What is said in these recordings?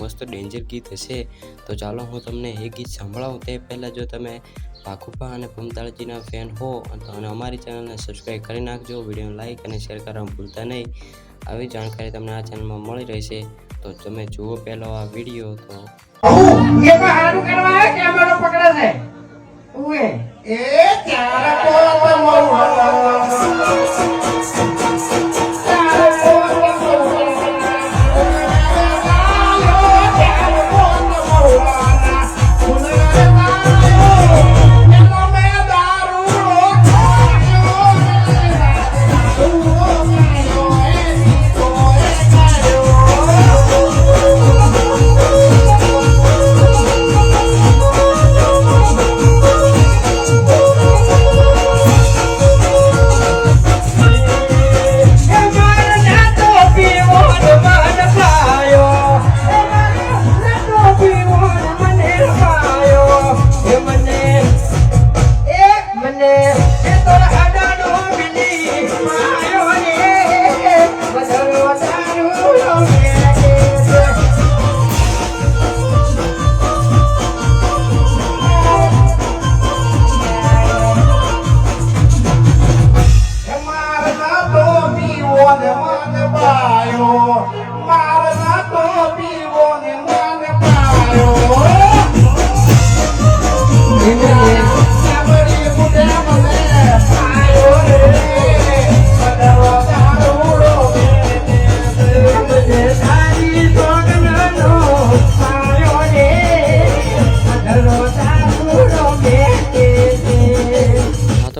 મસ્ત ડેન્જર ગીત હશે. તો ચાલો હું તમને એ ગીત સંભળાવું. તે પહેલાં જો તમે ભાખુભા અને ભૂમતાળજીના ફેન હો અને અમારી ચેનલને સબસ્ક્રાઈબ કરી નાખજો. વિડીયોને લાઈક અને શેર કરવાનું ભૂલતા નહીં. આવી જાણકારી તમને આ ચેનલમાં મળી રહેશે. તો તમે જુઓ પહેલો આ વીડિયો, તો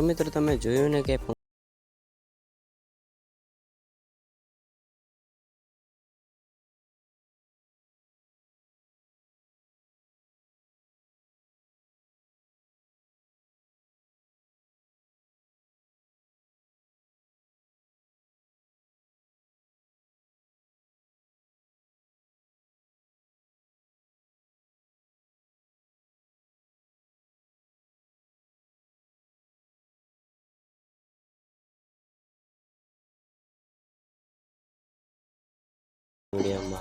મિત્રો તમે જોયું ને કે 流量吗？